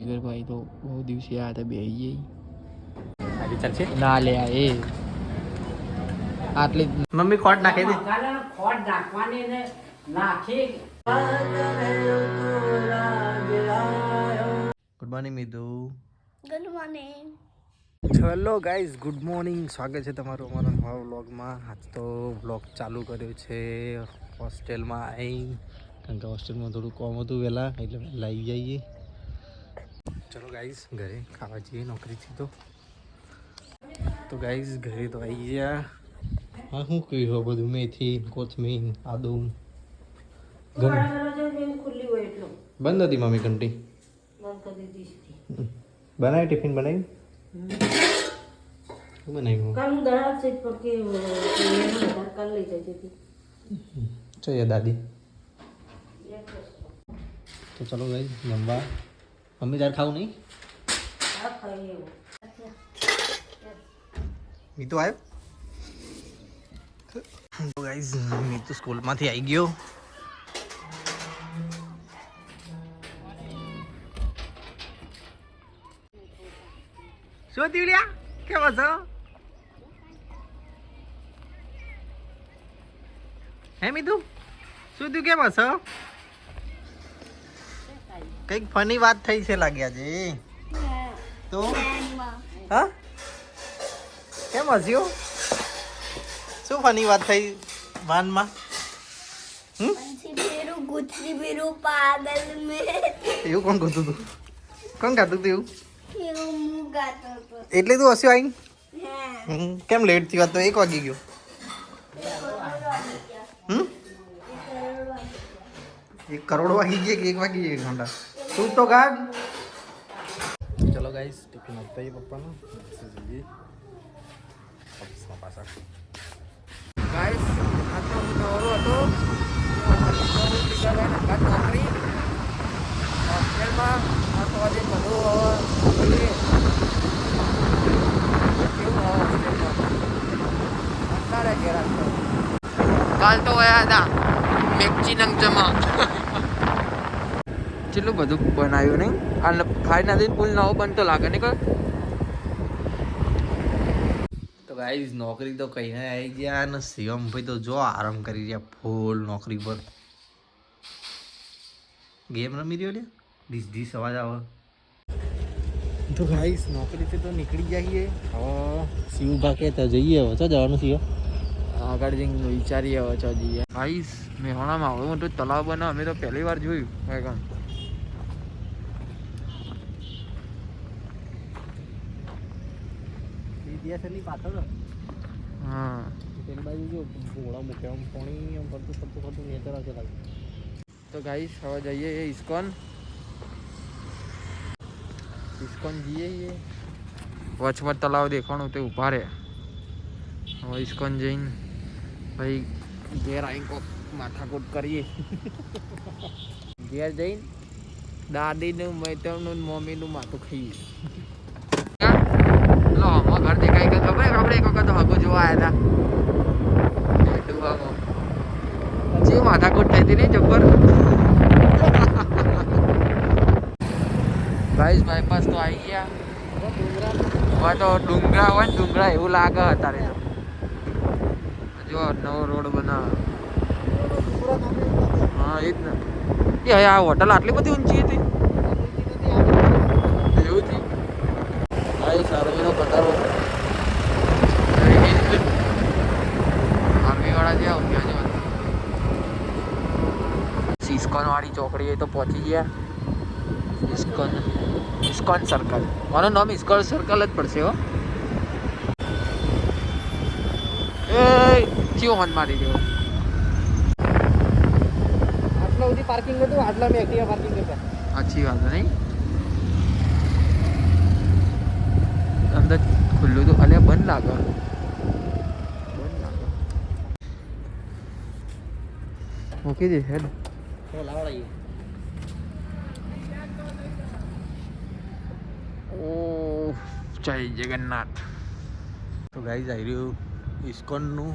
ભાઈ તો બહુ દિવસે આ હતા બે જઈ ના લે આ એ. આટલી મમ્મી ખોટ નાખી દે ખોટ નાખવાની ને નાખી. Good morning Midhu good morning hello guys good morning સ્વાગત છે તમારું અમારા નવા વ્લોગમાં. આજ તો વ્લોગ ચાલુ કર્યો છે. હોસ્ટેલમાં આવી કારણ કે હોસ્ટેલમાં થોડું કોમ હતું વહેલા એટલે વહેલા આવી જઈએ ચલો ગાઈઝ ઘરે ખાવા જઈએ નોકરીથી તો. તો ગાઈઝ ઘરે તો આવી ગયા. હા શું કહ્યું બધું? મેથી કોથમીર આદુ ઘણું ખુલ્લી હોય બંધ હતી મમ્મી ઘંટી? બંધ બનાવી ટિફિન બનાવી? બનાવ્યું? દાદી. તો ચલો ભાઈ જમવા. મમ્મી તારે ખાવું નહીં? મીતુ આવ્યો તો ગાઈઝ મીતુ સ્કૂલમાંથી આવી ગયો. શું દીવડ્યા કેવો છો? હે મીતુ? શું તું કેમ હશો કંઈક ફની વાત થઈ છે લાગ્યા છે તો? હા? કેમ હસ્યો? શું ફની વાત થઈ વાનમાં? એવું કોણ ગોતું તું? કોણ ગાતું તું એવું? એટલે તું હસ્યો આઈ? કેમ લેટ થયો? તો એક વાગી ગયો. હમ? એક કરોડ વાગી ગયા કે એક વાગી ગયા ઘંટા? તું તો ગાડ ચલો ગાઈસ ટિફિન આપતા એ પપ્પાનો જઈએ ઓફિસમાં પાછા ગાઈસ આજનો હું નવરો હતો નોકરી હોસ્ટેલમાં આ તો આજે બધું હવે જોઈએ કેવું હવે હોસ્ટેલમાં અત્યારે ઘેર આવતો કાલ તો ગયા હતા મેગચી નંગ જમા કેટલું બધું બનાવ્યું નહીં? આ ખાઈ નથી પુલ નવો બનતો લાગે નહીં કોઈ? તો ગાઈઝ નોકરી તો કહીને આવી ગયા અને શિવમભાઈ તો જો આરામ કરી રહ્યા ફૂલ નોકરી પર. ગેમ રમી રહ્યો લે ધીસ ડીસ અવાજ આવે. તો ગાઈઝ નોકરીથી તો નીકળી જઈએ હવે શિવભા કે તો જઈએ હવે તો જવાનું શિવ? આગળ જઈને વિચારીએ હવે ચો જઈએ. ભાઈસ મેહોણામાં હવે મોટું તલાવ બનાવ અમે તો પહેલી વાર જોયું વેગન ડીએસએલની પાછળ હા. પેલી બાજુ જો ઘોડા મૂક્યા આમ પાણી આમ ફરતું ફરતું ફરતું નેચર આવશે લાગે. તો ગાઈસ હવે જઈએ એ ઇસ્કોન. ઇસ્કોન જઈએ વચમાં તલાવ દેખાણું તે ઊભા રહે. હવે ઇસ્કોન જઈને ભાઈ ઘેર આવીને કોક માથાકૂટ કરીએ. ઘેર જઈને દાદીનું મેતમનું ને મમ્મીનું માથું ખાઈએ. લો આમાં ઘર દેખાય કે ખબર? આપણે એક વખત હગો જોવા આવ્યા હતા. જે માથાકૂટ થઈ હતી નહીં જબ્બર ગાઈસ બાયપાસ તો આવી ગયા. હવે તો ડુંગરા હોય ને ડુંગરા એવું લાગે અત્યારે તો. જો નવો રોડ બનાવે. હા એ જ ને. એ આ હોટલ આટલી બધી ઊંચી હતી એવું થયું ગાઈસ આર્મીનો કટારો આર્મી જે આવું ત્યાં જવાનું તો પહોંચી ગયા. ઇસ્કોન ઇસ્કોન સર્કલ મારું નામ ઇસ્કોન સર્કલ જ પડશે હો. એ થયો હોન મારી દેવો. આટલા સુધી પાર્કિંગ હતું આટલા મેં એક્ટિવા પાર્કિંગ કરતા સાચી વાત નહીં? અંદર ખુલ્લું તો અને બંધ લાગે. બંધ લાગે મૂકી દે હેડ. ઓ જય જગન્નાથ. તો ગાઈઝ આવી રહ્યું ઇસ્કોનનું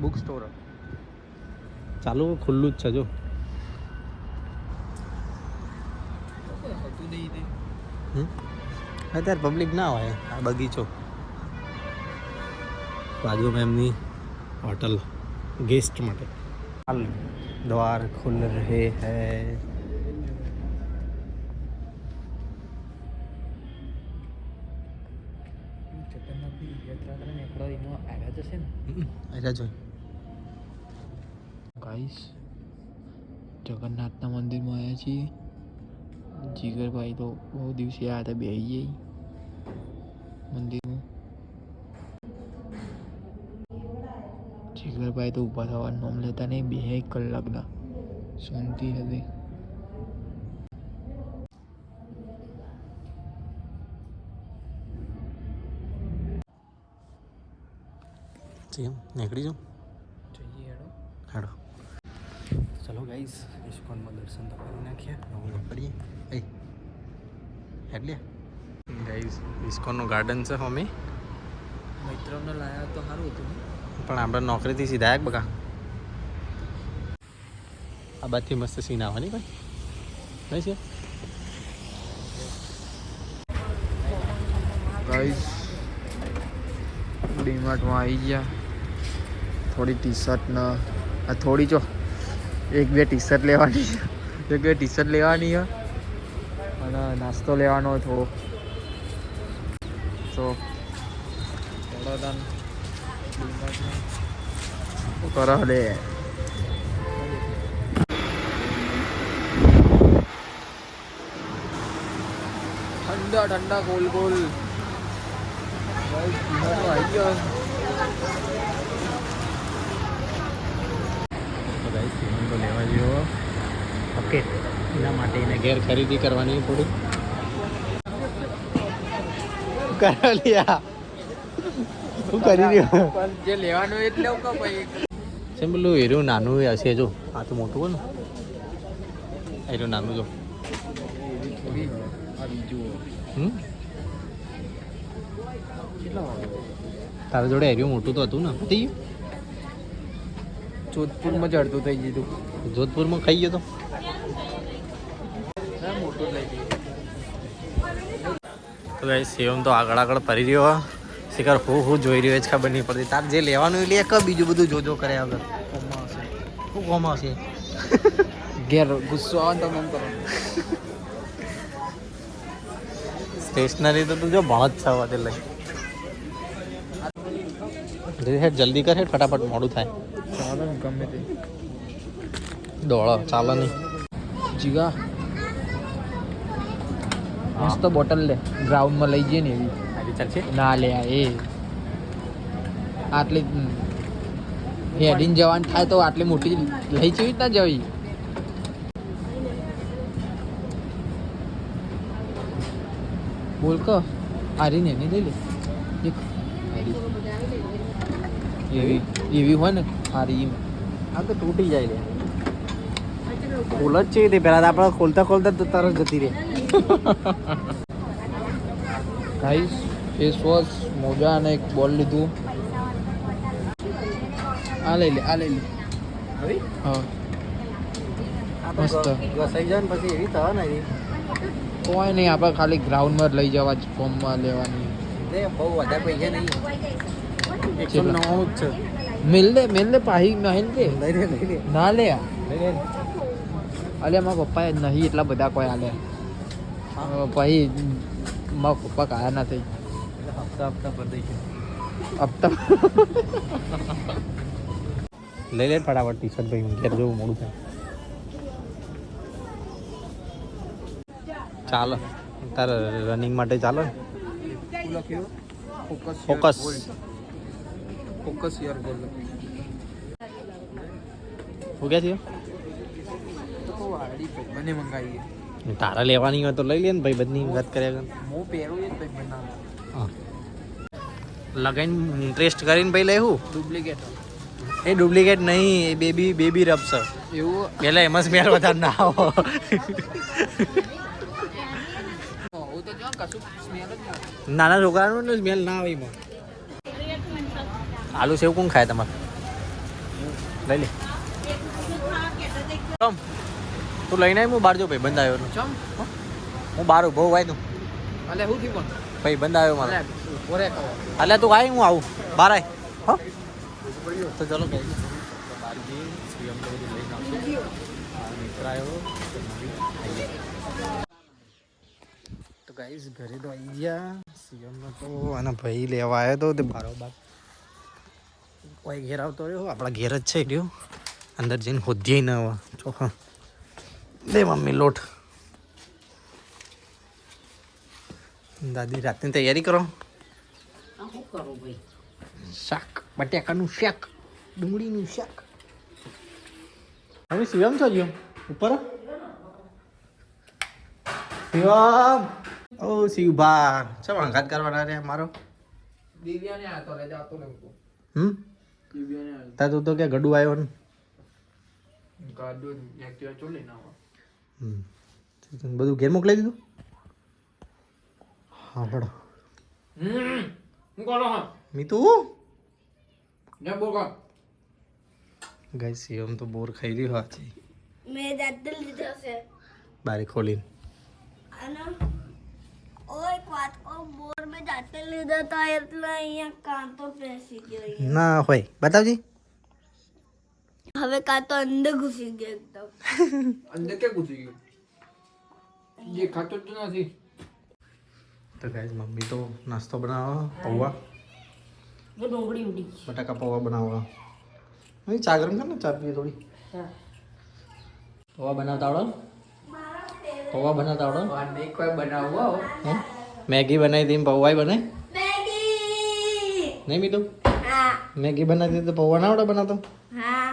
બુક સ્ટોર ચાલુ ખુલ્લું જ છે જો. હમ? અત્યારે પબ્લિક ના હોય આ બગીચો. બાજુમાં એમની હોટલ ગેસ્ટ માટે. હાલ દ્વાર ખુલ રહે હૈ. જગન્નાથના મંદિરમાં આવ્યા છીએ. જીગરભાઈ તો બહુ દિવસે આવ્યા હતા બેસી જઈ મંદિરમાં જીગરભાઈ તો ઊભા થવાનું નામ લેતા નહીં બે કલાકના. શાંતિ હતી કેમ નીકળી જાઉં જઈએ હેડો. હેડો. ચલો ગાઈસ ઇસ્કોનમાં દર્શન તો કરી નાખ્યા નવું નીકળીએ એ એટલે ગાઈસ ઇસ્કોનનું ગાર્ડન છે હોમી મિત્રોને લાયા તો સારું હતું. પણ આપણે નોકરીથી સીધા આવ્યા બકા? આ બાજથી મસ્ત સીન આવવાની ભાઈ? નહીં છે? ગાઈસ ડીમાર્ટમાં આવી ગયા. થોડી ટી શર્ટ ને આ થોડી જો. એક બે ટી શર્ટ લેવાની છે. એક બે ટી શર્ટ લેવાની છે. અને નાસ્તો લેવાનો થોડો. તો કરો લે ઠંડા ઠંડા ગોલ ગોલ. આવી ગયા તો લેવા જેવો. ઓકે એના માટે એને ઘેર ખરીદી કરવાની થોડી કરો લ્યા શું કરી રહ્યો? જે લેવાનું એ જ લેવું ભાઈ છે પેલું એરું નાનું હશે જો. આ તો મોટું હોય ને. એરું નાનું જો. તારા જોડે એર્યું મોટું તો હતું ને. પતી જોધપુરમાં ચડતું થઈ ગયું ગયું જોધપુરમાં ખાઈ ગયો તો? મોટું લઈ લઈએ તો સેવમ તો આગળ આગળ ફરી રહ્યો. શિખર હું હું જોઈ રહ્યો છે ખબર નહીં પડતી. તાર જે લેવાનું એ લે કે બીજું બધું જોજો કરે આગળ. શું કોમ આવશે ઘેર ગુસ્સો આવે તો મમ કરો. સ્ટેશનરી તો તું જો ભણ જ છે વધે લઈ હેઠ જલ્દી કર હેઠ ફટાફટ મોડું થાય. ચાલો ગમે તે. દોડો ચાલો નહીં. જીગા. મસ્ત બોટલ લે ગ્રાઉન્ડમાં લઈ જઈએ ને એવી. ચાલશે? ના લે એ. આટલી હેડીને જવાનું થાય તો આટલી મોટી લઈ જેવી રીતના જવી? બોલ ક હારીને એની લઈ લે. એક. એવી એવી હોય ને હારી આ તો તૂટી જાય લે. ખોલ જ છે તે પહેલા આપણે ખોલતા ખોલતા તો તરત જતી રહે. ગાઈસ ફેસ વોશ મોજા અને એક બોલ લીધું. આ લઈ લે આ લઈ લે. હા. મસ્ત. ઘસાઈ જાય ને પછી એવી થવા ને કોઈ નહીં આપણે ખાલી ગ્રાઉન્ડમાં લઈ જવા જ ફોર્મમાં લેવાની. બહુ વધારે પૈસા નહીં. એકસો? નવ્વાણું જ છે. મિલ દે મિલ દે પાહી નહીં લે ના લે અલે મારા પપ્પાએ નહીં એટલા બધા કોઈ આલે પછી મારા પપ્પા કાયા ના થઈ હપ્તા હપ્તા ભરી દઈશું હપ્તા. લઈ લે ફટાફટ ટી શર્ટ ભાઈ ઘેર જવું મોડું થાય. ચાલો. તારે રનિંગ માટે ચાલો? ફોકસ ફોકસ ફોકસ યર બોલ શું ક્યાં થયો? મને મંગાવીએ. તારા લેવાની હોય તો લઈ લે ને ભાઈ બધી વાત કર્યા કર. હું પહેરું એ જ ભાઈ બનાવ હા. લગાઈને કરીને ભાઈ લેવું ડુપ્લિકેટ એ ડુપ્લિકેટ નહીં એ બેબી બેબી રબ છે એવું? પહેલાં એમાં સ્મેલ વધારે ના આવો નાના છોકરાનું સ્મેલ ના આવે એમાં. આલુ સેવ કોણ ખાય તમારે? લઈ લે. તું લઈને આવ હું બહાર જો ભાઈ બંધ આવ્યો ચમ? હું? બહાર બહુ વાય તું અલે હું થી પણ ભાઈ બંધ આવ્યો મારો અલે કહો અલ્યા તું આય હું આવું. બહાર આય. હો? તો ચલો તો બધું લઈને આવશું મિત્ર આવ્યો તો ગાઈસ ઘરે તો આવી ગયા. સીએમનો તો આના ભાઈ લેવા આવ્યો તો તે બારોબાર કોઈ ઘેર આવતો રહ્યો? આપણા ઘેર જ છે રહ્યો અંદર જઈને હોધીએ ન ચોખા દે મમ્મી લોટ. દાદી રાતની તૈયારી કરો. આ શું કરું ભાઈ? શાક બટાકાનું શાક ડુંગળીનું શાક. હવે શિવમ છો ગયો ઉપર? શિવમ. ઓ શિવભા ચમ અંગાત કરવાના રે મારો? દિવ્યાને આતો તો લે જાતો લે હમ? દિવ્યાને તા તો કે ગડુ આવ્યો ને? ગડુ એક્ટિવા ચોલી હમ બધું ઘેર મોકલાઈ દીધું? હા હડો મીતુ? ગઈ સીએમ તો બોર ખાઈ રહ્યો હાથી. મેં દાદલ લીધો છે. બારી ખોલી ના હોય. બતાવજી. હવે કાંતો અંદર ઘૂસી ગયો એકદમ. અંદર કે ઘૂસી ગયો? જે ખાતો તો નથી. તો ગાઈસ મમ્મી તો નાસ્તો બનાવવા પૌવા. જો ડોંગળી ઉડી. બટાકા પૌવા બનાવવા નહીં ચા ગરમ કર ને ચા પીએ થોડી. પૌવા બનાવતા આવડો? પૌવા બનાવતા આવડો? નહીં કોઈ બનાવવો હો. મેગી બનાવી હતી પૌવાય બનાવી મેગી! નહીં મીઠું? મેગી બનાવી હતી તો પૌવા ના આવડે બનાવતો? હા.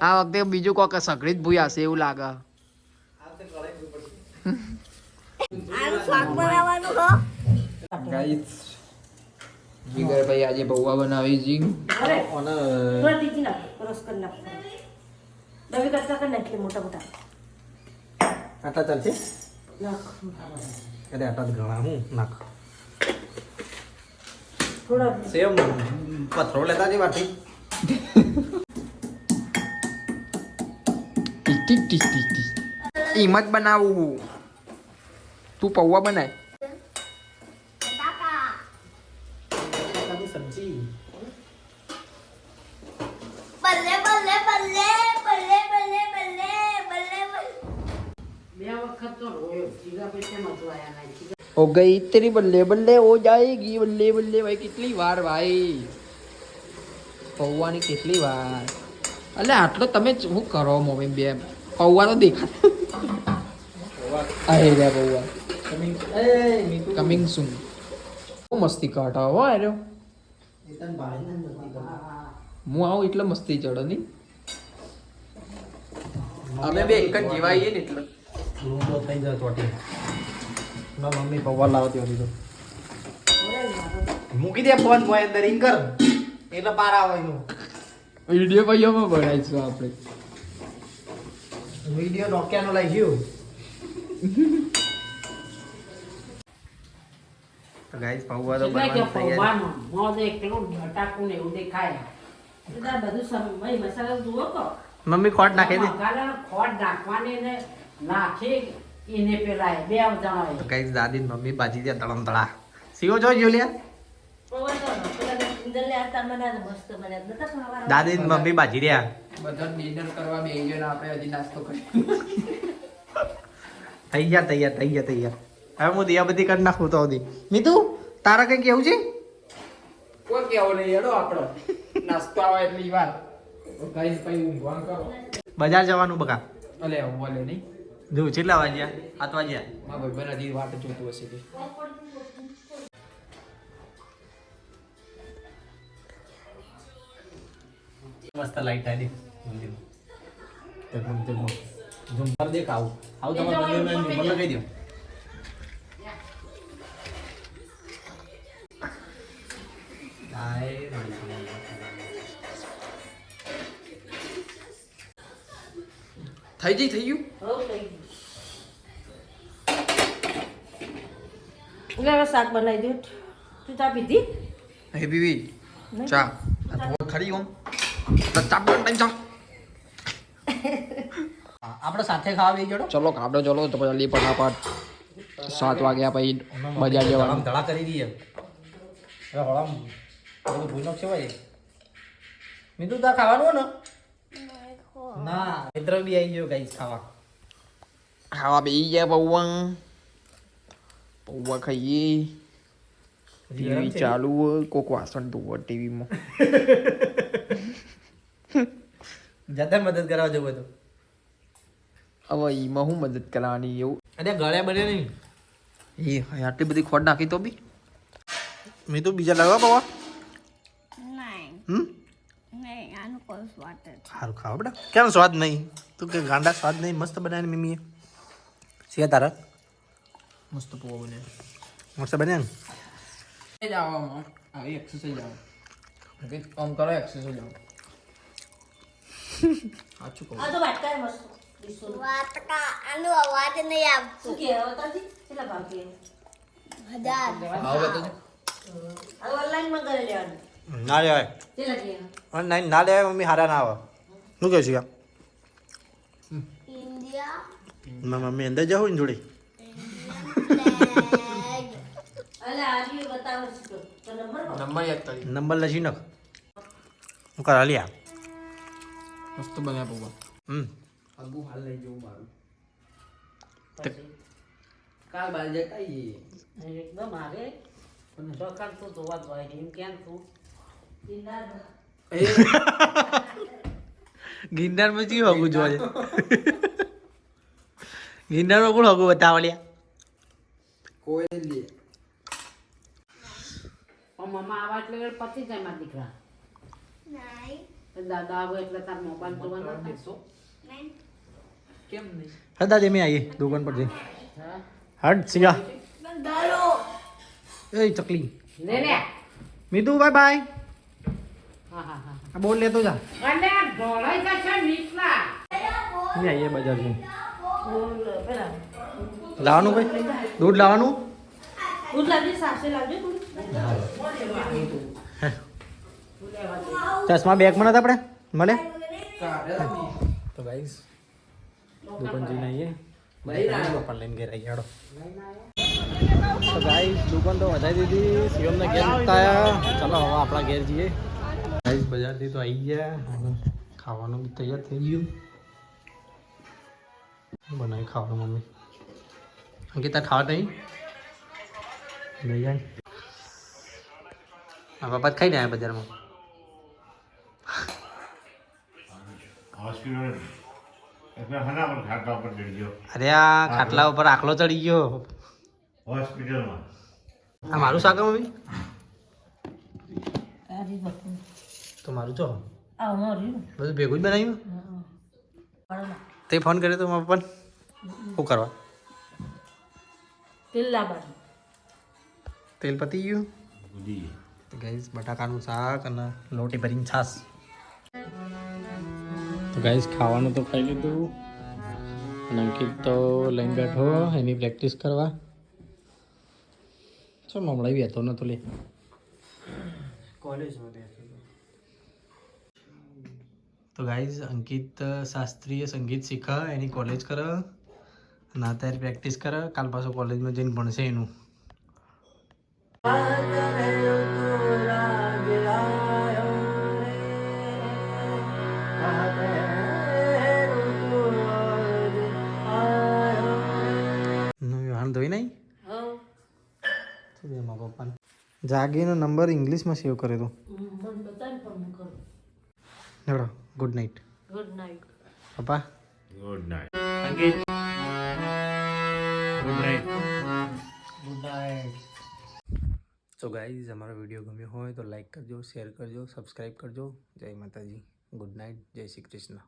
આ વખતે બીજું કોક સઘળી જ ભૂયા એવું લાગે. જીગરભાઈ આજે પૌવા બનાવી જી મોટા ચાલશે? અરે આટા ઘણા હું? નાખ. પથરો લેતા જે વાટી ટીક ટીક ટીક ટીક. એમ જ બનાવવું તું પૌવા બનાય. ઓ ગઈ તેરી બલ્લે બલ્લે ઓ જાયગી બલ્લે બલ્લે ભાઈ કેટલી વાર ભાઈ. પૌવાની કેટલી વાર. એટલે આટલો તમે શું કરો મોમી બે પૌવા તો દેખા અરે રે પૌવા. કમિંગ સૂન. બહુ મસ્તી કાઢા હો અરે હું આવું એટલે મસ્તી ચડો નહીં. અમે બે એક જ જીવાઈએ ને એટલે. થઈ જાય ચોટી મમ્મી પૌવા લાવતી હતી તો. મૂકી દે ફોન મોય અંદર એટલે પાર આવે વીડિયો ભાઈઓમાં આપણે. વીડિયો નોકિયાનો લઈ ગયું તો ગાઈસ પૌવા તો બનવાની તૈયારી પૌવાનું મોં એકલું બટાકું ને એવું દેખાય બધા બધું સમ ભાઈ મસાલા જુઓ તો મમ્મી ખોટ નાખી દે ખોટ નાખવાની ને નાખી એને પેલાય બે જણાય તો ગાઈસ દાદી મમ્મી બાજી દે તળમ તળા સીઓ જો જોલિયા દાદી મમ્મી બાજી રહ્યા. બધા ડિનર કરવા બે જણ આપણે હજી નાસ્તો કરી. થઈ ગયા તૈયાર થઈ ગયા તૈયાર. હવે હું દિયા બધી કરી નાખું તો હતી મીતુ તારા કઈ કેવું છે? કોઈ કેવો નહીં હેડો આપણો. નાસ્તો આવે એટલી વાર ગાઈસ પછી ઊંઘવાનું કરો. બજાર જવાનું બકા. અલે બોલે નહીં. જો કેટલા વાગ્યા? સાત વાગ્યા. મારા ભાઈ બના વાટ જોતું હશે મસ્ત લાઈટ આવી મંદિર. તેમ તેમ ઝુમર દેખ આવું? આવું તમારા મંદિરમાં ઝુમર લગાવી દઉં થઈ જઈ થઈ ગયું? શાક બનાવી દઉં તું ચા પીધી? ચા. ખરી ઓમ. તો ટાઈમ ચા આપણે સાથે ખાવા બેસી જડો. ચલો કાપડો ચલો તો જલ્દી ફટાફટ સાત વાગ્યા પછી બજાર જવાનું. ધડા કરી દઈએ. હવે હળામ બધું ભૂલ છે ભાઈ મીઠું તાર ખાવાનું ને? ના મિત્ર બી આવી ગયો ગાઈસ ખાવા. ખાવા બેસી ગયા પૌવા. પૌવા ખાઈએ. ટીવી ચાલુ કોક વાસણ ધોવા ટીવીમાં. જતા મદદ કરવા જવું હતું હવે એમાં હું મદદ કરવાની એવું? અરે ગળે બને નહીં. એ હવે આટલી બધી ખોટ નાખી તો બી. મેં તો બીજા લાવવા બાવા. સારું ખાવા બેટા. કેમ સ્વાદ નહીં? તું કે ગાંડા સ્વાદ નહીં? મસ્ત બનાવીને મમ્મીએ. છે તારા? મસ્ત પૌવા બને મસ્ત બન્યા ને? આવી એક્સરસાઇઝ આવો આમ. કરો એક્સરસાઇઝ આવો સાચું કહું આ તો વાટકા મસ્ત. વાટકા આનો અવાજ નહીં આવતો. શું કે બતાવજી કેટલા ભાવ કે હજાર. ભાવ તો આ ઓનલાઈનમાં કરી લેવાનું. ના લેવાય કેટલા કે ઓનલાઈન ના લેવાય મમ્મી હારા ના આવે. શું કહે છે ઇન્ડિયા. મમ્મી અંદર જાઉં ને થોડી ફ્લેગ અલે આજે બતાવો છે તો. તો નંબર લખી નંબર યાદ કરી. નંબર લસી નાખ. હું કરા લ્યા મસ્ત બન્યા પૌવા. હમ. આગુ હાલ લઈ જવું મારું. કાલ બાર જતા એકદમ આવે ચોખાન તું ધોવા ધોવાય એમ કેમ તું ગિરનારમાં ચી હગું જોવા છે ગિરનારમાં કોણ હગું બતાવો લ્યા? કોઈ મમ્મા આવા એટલે પતી જાય મારા દીકરા. નહીં. દાદા આવે એટલે તાર મોબાઈલ જોવાનો. નહીં. કેમ નહીં? હા દાદી મેં આવીએ. દુકાન પર જઈ હા. હટ સિયા બંધારો. એ ચકલી. લે લે. Mitu bye bye. હા હા હા આ બોલ લેતો જા. અને ઢોળાઈ છે નીચલા. અહીં આવીએ બજારમાં બોલ પેલા. લાવવાનું ભાઈ? દૂધ લાવવાનું? દૂધ લાવજે સાસે લાવજે દૂધ. ચશ્મા બેગમાં નતા આપણે મળે? તો ગાઈસ દુકાન જઈને આવીએ પપ્પા લઈને ઘેર આવી તો ભાઈ દુકાન તો વધારી દીધી. શિવમને ઘેર આવ્યા ચાલો, હવે આપણા ઘેર જઈએ. ભાઈ બજારથી તો આવી ગયા. ખાવાનું બી તૈયાર થઈ ગયું. બનાવી ખાવાનું મમ્મી. અંકિતા, ખાવા નહીં નહીં જાય. પપ્પા ખાઈ ને આવ્યા બજારમાં હોસ્પિટલ એટલે હના પર ખાતા પર ચડી ગયો અરે આ ખાટલા ઉપર આખલો ચડી ગયો. હોસ્પિટલમાં આ મારું શાક મમ્મી? તો મારું ચો બધું ભેગું જ બનાવ્યું? તે ફોન કર્યો તો મારા પપ્પાને? શું કરવા? તેલ તેલ પતી ગયું? ગઈશ ગાઈસ બટાકાનું શાક અને લોટી ભરીને છાશ. તો ગાઈસ ખાવાનું તો ખાઈ લીધું. અંકિત તો લઈને બેઠો, એની પ્રેક્ટિસ કરવા. ચલ હમણાં હતો નતો લે તો ગાઈઝ અંકિત, શાસ્ત્રીય સંગીત શીખે, એની કોલેજ કરે. ના અત્યારે પ્રેક્ટિસ કરે. કાલ પાછો કોલેજમાં જઈને ભણશે એનું. જાગીનો નંબર ઇંગ્લિશમાં સેવ કરે તો. હેડો ગુડ નાઇટ ગુડ નાઇટ પપ્પા? Good night Ankit? Good night good night so guys અમારો વીડિયો ગમ્યો હોય તો લાઈક કરજો શેર કરજો સબસ્ક્રાઈબ કરજો. જય માતાજી. ગુડ નાઇટ જય શ્રી કૃષ્ણ.